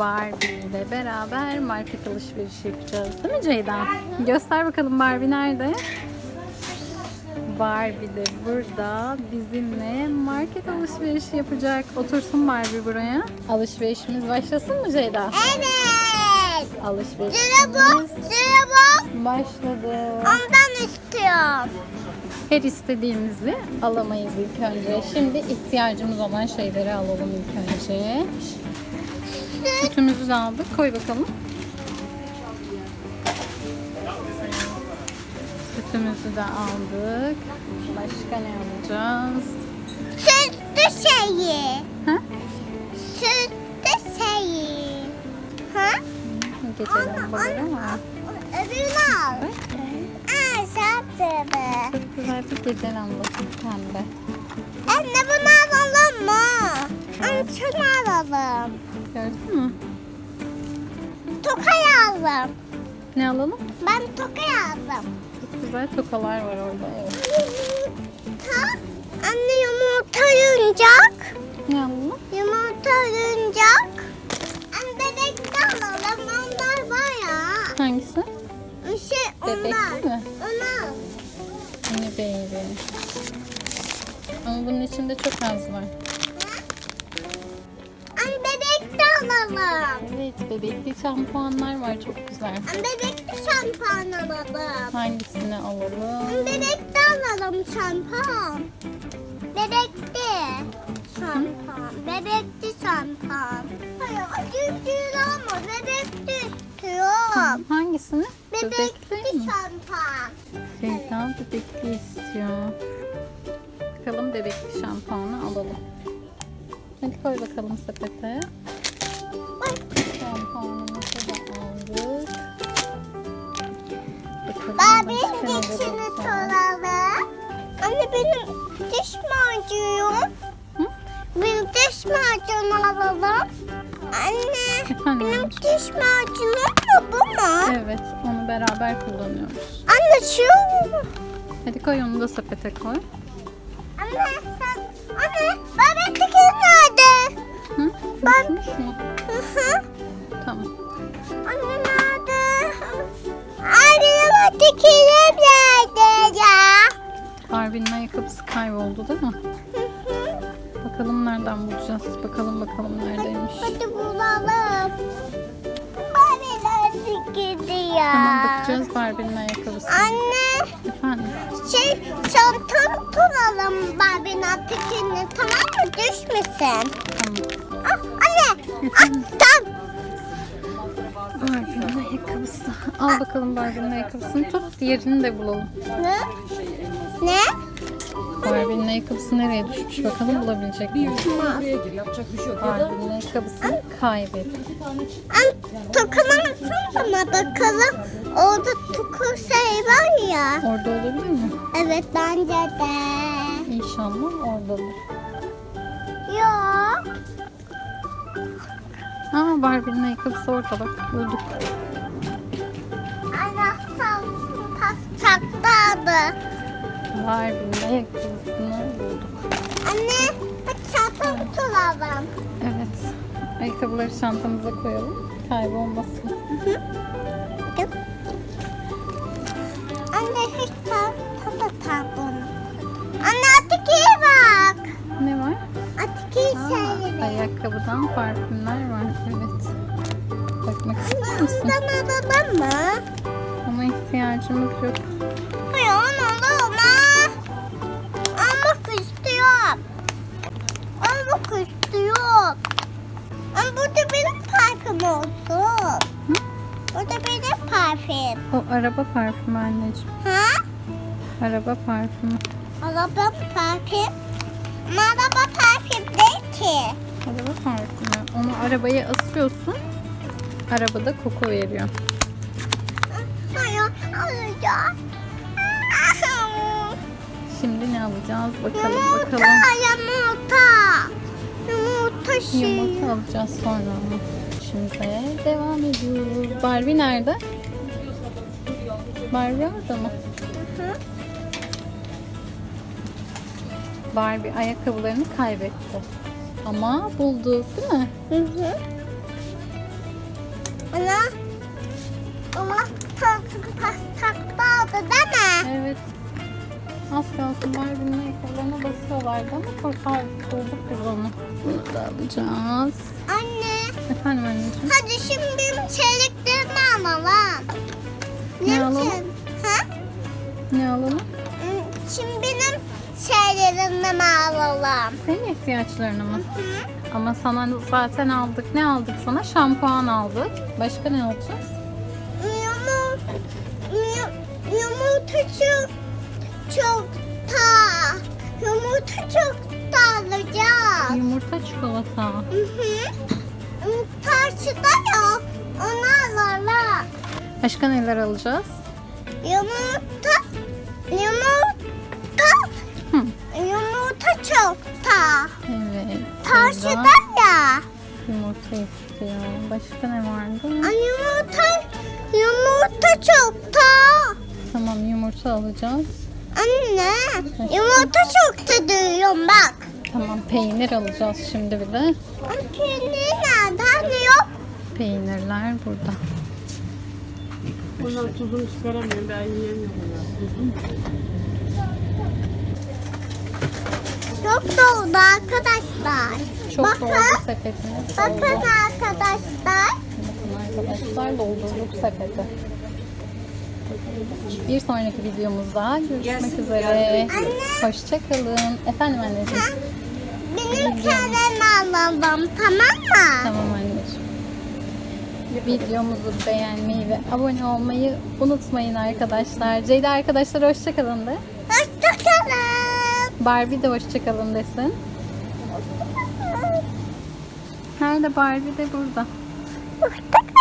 Barbie ile beraber market alışverişi yapacağız. Değil mi Ceyda? Göster bakalım Barbie nerede? Barbie de burada bizimle market alışverişi yapacak. Otursun Barbie buraya. Alışverişimiz başlasın mı Ceyda? Evet. Alışverişimiz Sıra bu. başladı. Ondan istiyorum. Her istediğimizi alamayız ilk önce. Şimdi ihtiyacımız olan şeyleri alalım ilk önce. Sütümüzü de aldık. Koy bakalım. Sütümüzü de aldık. Başka ne alacağız? Sütlü şeyi. Ha? Sütlü şeyi. Ha? Gece lambaları var. Öbürünü al. Aa, şaptırdı. Çok güzel bir gece lambası pembe. Anne bunu alalım mı? Anne şunu alalım. Gördün mü? Tokayı aldım. Ne alalım? Ben tokayı aldım. Çok güzel tokalar var orada. Evet. Ama bunun içinde çok az var. Anne bebek de alalım. Evet bebekli şampuanlar var çok güzel. Anne bebek de şampuan alalım. Hangisini alalım? Anne bebek de alalım şampuan. Bebekli şampuan. Bebekli şampuan. Hayır acı ama bebekli istiyorum. Hangisini? Bebekli mi? şampuan. Şeytan bebekli istiyor. Bakalım bebekli şampuanı alalım. Hadi koy bakalım sepete. Şampuanımızı da aldık. Bakalım neler dişini soralım. Anne benim diş macunum. Hı? Benim diş macunu alalım. Anne Efendim? benim diş macunum mu bu mu? Evet onu beraber kullanıyoruz. Anne şu. Hadi koy onu da sepete koy. Anne sen. Anne Barbie tekeri nerede? Hı? Ben-? Hı hı. Tamam. Anne nerede? Ay benim tekerim nerede ya? Barbie'nin ayakkabısı kayboldu değil mi? Hı hı. Bakalım nereden bulacağız. Bakalım bakalım neredeymiş. Hadi bulalım. Gidiyor? Tamam bakacağız Barbie'nin ayakkabısı. Anne Efendim. şey çantamı tutalım Barbie'nin tekerini tamam mı düşmesin. Tamam. Ah anne. Ah tam. Barbie'nin ayakkabısı. Al bakalım Barbie'nin ayakkabısını tut. Diğerini de bulalım. Ne? Ne? Barbie'nin ayakkabısı nereye düşmüş bakalım bulabilecek miyiz? Buraya gir yapacak bir şey yok. Barbie'nin ayakkabısını kaybettik. An tokalamazsın ama bakalım. Orada toku şey var ya. Orada olabilir mi? Evet bence de. İnşallah oradadır. Yok. Aa Barbie'nin ayakkabısı orada bak. Bulduk. Anahtar pas çakladı. Barbie'nin ayakkabısını bulduk. Anne bak çantamı tutalım. Evet. Ayakkabıları çantamıza koyalım. Kaybolmasın. Anne hiç çantada tak bunu. Anne Atiki'ye bak. Ne var? Atiki Aa, şeyleri. ayakkabıdan parfümler var. Evet. Bakmak ister misin? Ondan alalım mı? Ama ihtiyacımız yok. Hayır onu Ama burada benim parfüm olsun. Hı? Burada benim parfüm. O araba parfümü anneciğim. Ha? Araba parfümü. Araba parfüm. Ama araba parfüm değil ki. Araba parfümü. Onu arabaya asıyorsun. Arabada koku veriyor. Hayır alacağım. Şimdi ne alacağız bakalım bakalım. yumurta. Yumurta şey. Yumurta alacağız sonra. Şimdi devam ediyoruz. Barbie nerede? Barbie orada mı? Hı. Barbie ayakkabılarını kaybetti. Ama bulduk değil mi? Hı hı. Ana. Ama tatlı aldı değil mi? Evet. Az kalsın Barbie'nin kollarına basıyorlardı ama kurtardık bulduk biz onu. Bunu da alacağız. Anne. Efendim anneciğim. Hadi şimdi benim çeyreklerimi alalım. Ne alalım? için? Ha? Ne alalım? Şimdi benim şeylerimi alalım. Senin ihtiyaçlarını mı? Hı? Ama sana zaten aldık. Ne aldık sana? Şampuan aldık. Başka ne alacağız? Yumurta, yu- yumurta çok, çok ta. Yumurta çok. Çikolata. Hı hı. Karşıda ya. Onu alalım. Başka neler alacağız? Yumurta, yumurta, Hı. yumurta çok da. Evet. Karşıda ya. Yumurta istiyor. Başka ne vardı? Ay, Yumurta, yumurta çok da. Tamam yumurta alacağız. Anne, yumurta çok da diyorum bak. Tamam peynir alacağız şimdi bir de. Peynir nerede? Hani yok. Peynirler burada. Bunların tuzunu çıkaramıyorum ben yiyemiyorum ya. Çok doldu arkadaşlar. Çok bakın, doldu sepetimiz. bakın Doldu. arkadaşlar. Bakın arkadaşlar doldurduk sepeti. Bir sonraki videomuzda görüşmek Gelsin, üzere. Anne. Hoşçakalın. Efendim anneciğim. Benim kendimi alalım tamam mı? Tamam anneciğim. Videomuzu beğenmeyi ve abone olmayı unutmayın arkadaşlar. Ceyda arkadaşlar hoşçakalın de. Hoşçakalın. Barbie de hoşçakalın desin. Nerede Barbie de burada. Hoşçakalın.